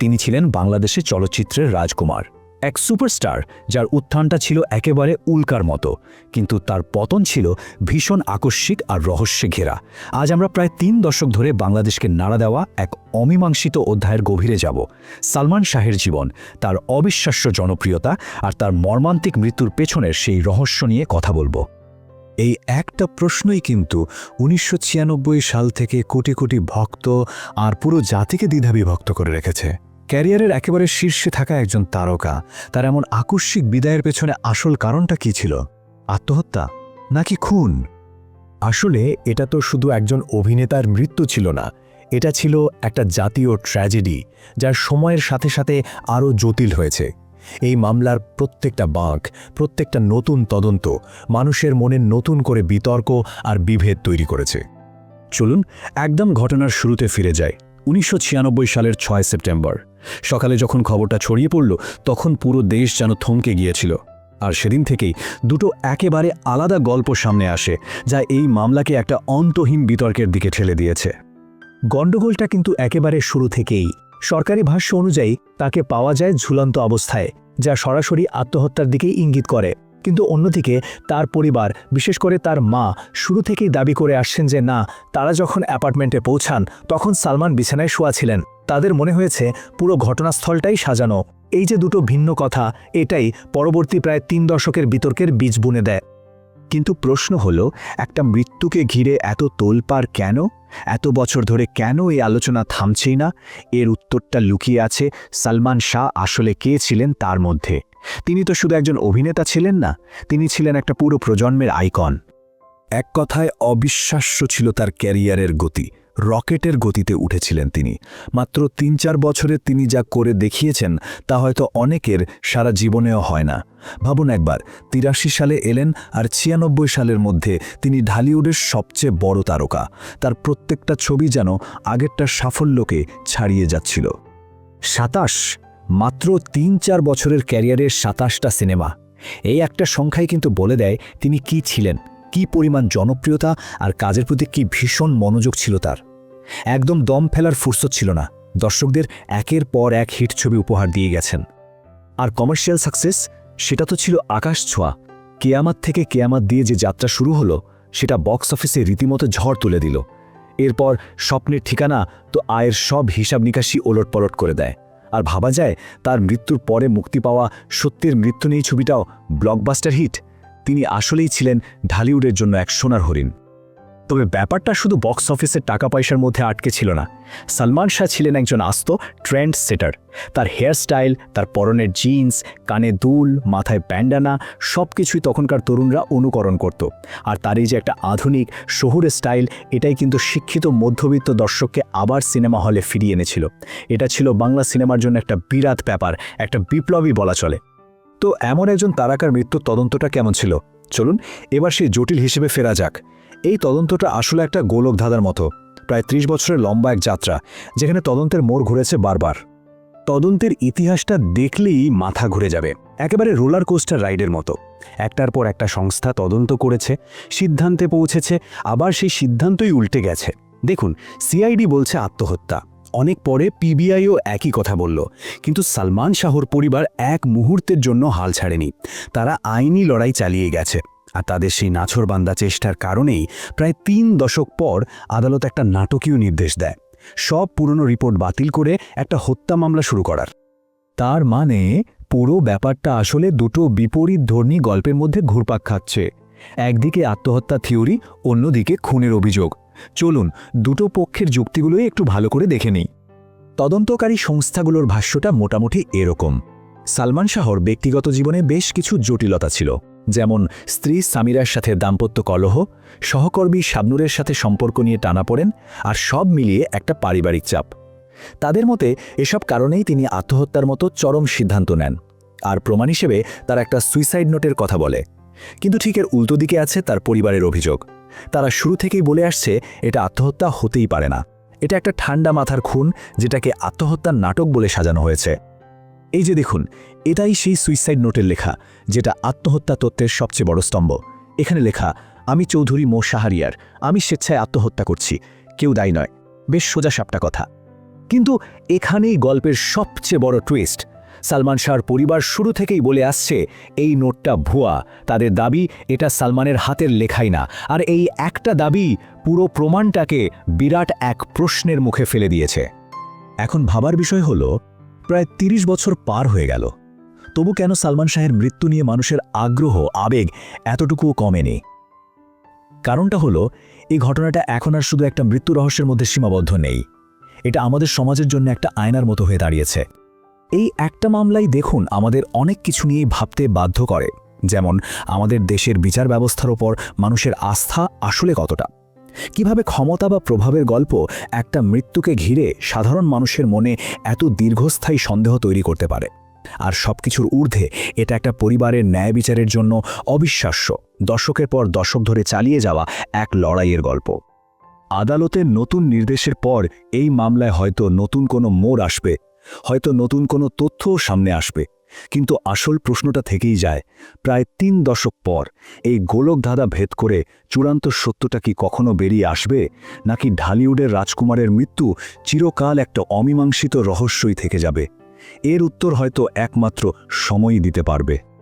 তিনি ছিলেন বাংলাদেশের চলচ্চিত্রের রাজকুমার, এক সুপারস্টার যার উত্থানটা ছিল একেবারে উল্কার মতো, কিন্তু তার পতন ছিল ভীষণ আকস্মিক আর রহস্যে ঘেরা। আজ আমরা প্রায় তিন দশক ধরে বাংলাদেশকে নাড়া দেওয়া এক অমীমাংসিত অধ্যায়ের গভীরে যাব। সালমান শাহের জীবন, তার অবিশ্বাস্য জনপ্রিয়তা আর তার মর্মান্তিক মৃত্যুর পেছনের সেই রহস্য নিয়ে কথা বলব। এই একটা প্রশ্নই কিন্তু উনিশশো ছিয়ানব্বই সাল থেকে কোটি কোটি ভক্ত আর পুরো জাতিকে দ্বিধাবিভক্ত করে রেখেছে। ক্যারিয়ারের একেবারে শীর্ষে থাকা একজন তারকা, তার এমন আকস্মিক বিদায়ের পেছনে আসল কারণটা কি ছিল? আত্মহত্যা? নাকি খুন? আসলে এটা তো শুধু একজন অভিনেতার মৃত্যু ছিল না, এটা ছিল একটা জাতীয় ট্র্যাজেডি, যার সময়ের সাথে সাথে আরও জটিল হয়েছে। এই মামলার প্রত্যেকটা বাঁক, প্রত্যেকটা নতুন তদন্ত মানুষের মনে নতুন করে বিতর্ক আর বিভেদ তৈরি করেছে। চলুন, একদম ঘটনার শুরুতে ফিরে যায় উনিশশো ছিয়ানব্বই সালের ছয় সেপ্টেম্বর। সকালে যখন খবরটা ছড়িয়ে পড়ল, তখন পুরো দেশ যেন থমকে গিয়েছিল। আর সেদিন থেকেই দুটো একেবারে আলাদা গল্প সামনে আসে, যা এই মামলাকে একটা অন্তহীন বিতর্কের দিকে ঠেলে দিয়েছে। গণ্ডগোলটা কিন্তু একেবারে শুরু থেকেই। সরকারি ভাষ্য অনুযায়ী তাকে পাওয়া যায় ঝুলন্ত অবস্থায়, যা সরাসরি আত্মহত্যার দিকেই ইঙ্গিত করে। কিন্তু অন্যদিকে তার পরিবার, বিশেষ করে তার মা, শুরু থেকেই দাবি করে আসছেন যে না, তারা যখন অ্যাপার্টমেন্টে পৌঁছান, তখন সালমান বিছানায় শোয়া ছিলেন। তাদের মনে হয়েছে পুরো ঘটনাস্থলটাই সাজানো। এই যে দুটো ভিন্ন কথা, এটাই পরবর্তী প্রায় তিন দশকের বিতর্কের বীজ বুনে দেয়। কিন্তু প্রশ্ন হলো, একটা মৃত্যুকে ঘিরে এত তোলপাড় কেন? এত বছর ধরে কেন এই আলোচনা থামছেই না? এর উত্তরটা লুকিয়ে আছে সালমান শাহ আসলে কে ছিলেন তার মধ্যে? তিনি তো শুধু একজন অভিনেতা ছিলেন না, তিনি ছিলেন একটা পুরো প্রজন্মের আইকন। এক কথায় অবিশ্বাস্য ছিল তার ক্যারিয়ারের গতি। রকেটের গতিতে উঠেছিলেন তিনি। মাত্র তিন চার বছরে তিনি যা করে দেখিয়েছেন, তা হয়তো অনেকের সারা জীবনেও হয় না। ভাবুন একবার, তিরাশি সালে এলেন আর ছিয়ানব্বই সালের মধ্যে তিনি ঢালিউডের সবচেয়ে বড় তারকা। তার প্রত্যেকটা ছবি যেন আগেরটার সাফল্যকে ছাড়িয়ে যাচ্ছিল। সাতাশ, মাত্র তিন চার বছরের ক্যারিয়ারের সাতাশটা সিনেমা। এই একটা সংখ্যাই কিন্তু বলে দেয় তিনি কি ছিলেন, কি পরিমাণ জনপ্রিয়তা আর কাজের প্রতি কি ভীষণ মনোযোগ ছিল তার। একদম দম ফেলার ফুরসত ছিল না। দর্শকদের একের পর এক হিট ছবি উপহার দিয়ে গেছেন। আর কমার্শিয়াল সাকসেস সেটা তো ছিল আকাশ ছোঁয়া। কেয়ামাত থেকে কেয়ামাত দিয়ে যে যাত্রা শুরু হলো, সেটা বক্স অফিসে রীতিমতো ঝড় তুলে দিল। এরপর স্বপ্নের ঠিকানা তো আয়ের সব হিসাব নিকাশি ওলটপলট করে দেয়। আর ভাবা যায়, তার মৃত্যুর পরে মুক্তি পাওয়া সত্যের মৃত্যু নেই ছবিটাও ব্লকবাস্টার হিট তিনি আসলেই ছিলেন ঢালিউডের জন্য এক সোনার হরিণ। তবে ব্যাপারটা শুধু বক্স অফিসের টাকা পয়সার মধ্যে আটকে ছিল না। সালমান শাহ ছিলেন একজন আস্ত ট্রেন্ড সেটার তার হেয়ারস্টাইল, তার পরনের জিন্স, কানে দুল, মাথায় ব্যান্ডানা সব কিছুই তখনকার তরুণরা অনুকরণ করত। আর তার এই যে একটা আধুনিক, শহুরে স্টাইল, এটাই কিন্তু শিক্ষিত মধ্যবিত্ত দর্শককে আবার সিনেমা হলে ফিরিয়ে এনেছিল। এটা ছিল বাংলা সিনেমার জন্য একটা বিরাট ব্যাপার, একটা বিপ্লবী বলা চলে। তো এমন একজন তারাকার মৃত্যুর তদন্তটা কেমন ছিল? চলুন, এবার সেই জটিল হিসেবে ফেরা যাক। এই তদন্তটা আসলে একটা গোলক ধাঁধার মতো, প্রায় ত্রিশ বছরের লম্বা এক যাত্রা, যেখানে তদন্তের মোড় ঘুরেছে বারবার। তদন্তের ইতিহাসটা দেখলেই মাথা ঘুরে যাবে, একেবারে রোলার কোস্টার রাইডের মতো। একটার পর একটা সংস্থা তদন্ত করেছে, সিদ্ধান্তে পৌঁছেছে, আবার সেই সিদ্ধান্তই উল্টে গেছে। দেখুন, সিআইডি বলছে আত্মহত্যা। অনেক পরে পিবিআইও একই কথা বলল, কিন্তু সালমান শাহর পরিবার এক মুহূর্তের জন্য হাল ছাড়েনি। তারা আইনি লড়াই চালিয়ে গেছে। আর তাদের সেই নাছরবান্দা চেষ্টার কারণেই প্রায় তিন দশক পর আদালত একটা নাটকীয় নির্দেশ দেয়। সব পুরনো রিপোর্ট বাতিল করে একটা হত্যা মামলা শুরু করার। তার মানে পুরো ব্যাপারটা আসলে দুটো বিপরীত ধর্মী গল্পের মধ্যে ঘুরপাক খাচ্ছে। একদিকে আত্মহত্যা থিওরি, অন্যদিকে খুনের অভিযোগ। চলুন, দুটো পক্ষের যুক্তিগুলোই একটু ভালো করে দেখে নিই। তদন্তকারী সংস্থাগুলোর ভাষ্যটা মোটামুটি এরকম। সালমান শাহর ব্যক্তিগত জীবনে বেশ কিছু জটিলতা ছিল। যেমন স্ত্রী সামিরার সাথে দাম্পত্য কলহ, সহকর্মী শাবনুরের সাথে সম্পর্ক নিয়ে টানা পড়েন আর সব মিলিয়ে একটা পারিবারিক চাপ। তাদের মতে এসব কারণেই তিনি আত্মহত্যার মতো চরম সিদ্ধান্ত নেন। আর প্রমাণ হিসেবে তার একটা সুইসাইড নোটের কথা বলে। কিন্তু ঠিক এর উল্টো দিকে আছে তার পরিবারের অভিযোগ। তারা শুরু থেকেই বলে আসছে এটা আত্মহত্যা হতেই পারে না। এটা একটা ঠান্ডা মাথার খুন যেটাকে আত্মহত্যার নাটক বলে সাজানো হয়েছে। এই যে দেখুন, এটাই সেই সুইসাইড নোটের লেখা, যেটা আত্মহত্যা তত্ত্বের সবচেয়ে বড় স্তম্ভ। এখানে লেখা, আমি চৌধুরী মো. সাহারিয়ার আমি স্বেচ্ছায় আত্মহত্যা করছি, কেউ দায়ী নয়। বেশ সোজা সাপটা কথা। কিন্তু এখানেই গল্পের সবচেয়ে বড় টুইস্ট সালমান শাহর পরিবার শুরু থেকেই বলে আসছে, এই নোটটা ভুয়া, তাদের দাবি এটা সালমানের হাতের লেখাই না। আর এই একটা দাবি পুরো প্রমাণটাকে বিরাট এক প্রশ্নের মুখে ফেলে দিয়েছে। এখন ভাবার বিষয় হল প্রায় ৩০ বছর পার হয়ে গেল। তবু কেন সালমান শাহের মৃত্যু নিয়ে মানুষের আগ্রহ, আবেগ এতটুকুও কমেনি? কারণটা হলো, এই ঘটনাটা এখন আর শুধু একটা মৃত্যু রহস্যের মধ্যে সীমাবদ্ধ নেই। এটা আমাদের সমাজের জন্য একটা আয়নার মতো হয়ে দাঁড়িয়েছে। এই একটা মামলাই দেখুন, আমাদের অনেক কিছু নিয়েই ভাবতে বাধ্য করে। যেমন, আমাদের দেশের বিচার ব্যবস্থার ওপর মানুষের আস্থা আসলে কতটা? কীভাবে ক্ষমতা বা প্রভাবের গল্প একটা মৃত্যুকে ঘিরে সাধারণ মানুষের মনে এত দীর্ঘস্থায়ী সন্দেহ তৈরি করতে পারে? আর সবকিছুর ঊর্ধ্বে এটা একটা পরিবারের ন্যায় বিচারের জন্য অবিশ্বাস্য, দশকের পর দশক ধরে চালিয়ে যাওয়া এক লড়াইয়ের গল্প। আদালতের নতুন নির্দেশের পর এই মামলায় হয়তো নতুন কোনো মোড় আসবে, হয়তো নতুন কোনো তথ্যও সামনে আসবে। কিন্তু আসল প্রশ্নটা থেকেই যায়। প্রায় তিন দশক পর এই গোলক ধাঁধা ভেদ করে চূড়ান্ত সত্যটা কি কখনো বেরিয়ে আসবে? নাকি ঢালিউডের রাজকুমারের মৃত্যু চিরকাল একটা অমীমাংসিত রহস্যই থেকে যাবে? এর উত্তর হয়তো একমাত্র সময়ই দিতে পারবে।